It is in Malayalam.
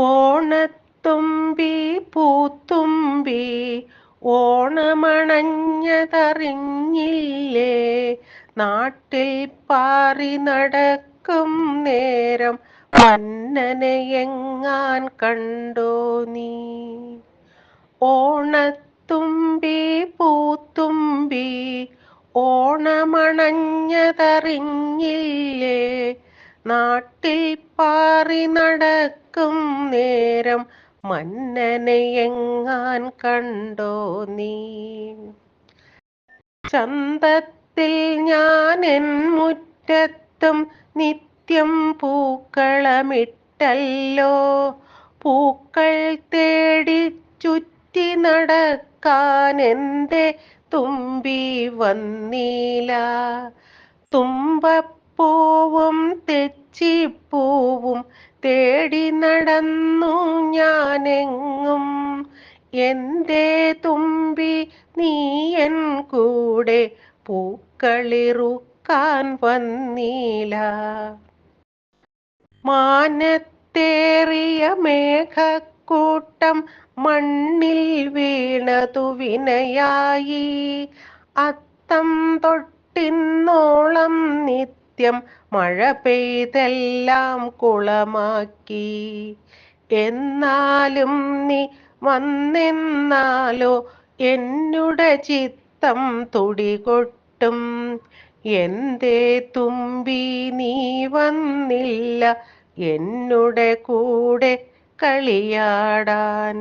ഓണത്തുമ്പി പൂത്തുമ്പി ഓണമണഞ്ഞതറിഞ്ഞില്ലേ? നാട്ടിൽ പാറി നടക്കും നേരം മന്നനെയെങ്ങാൻ കണ്ടോ നീ? ഓണത്തുമ്പി പൂത്തുമ്പി ഓണമണഞ്ഞതറിഞ്ഞില്ലേ? നാട്ടിൽ പാറി നടക്കും നേരം മന്നനെയെങ്ങാൻ കണ്ടോ നീ? ചന്തത്തിൽ ഞാൻ എൻ മുറ്റത്തും നിത്യം പൂക്കളമിട്ടല്ലോ. പൂക്കൾ തേടി ചുറ്റി നടക്കാൻ എന്റെ തുമ്പി വന്നീല. തുമ്പപ്പൂവും തേടി നടന്നു ഞാനെങ്ങും. എന്റെ തുമ്പി നീ എൻ കൂടെ പൂക്കളിറുക്കാൻ വന്നീല. മാനത്തേറിയ മേഘക്കൂട്ടം മണ്ണിൽ വീണതു വിനയായി. അത്തം തൊട്ടിന്നോളം നിത്യം മഴ പെയ്തെല്ലാം കുളമാക്കി. എന്നാലും നീ വന്നെന്നാലോ എന്നുടെ ചിത്തം തുടികൊട്ടും. എന്തേ തുമ്പി നീ വന്നില്ല എന്നുടെ കൂടെ കളിയാടാൻ.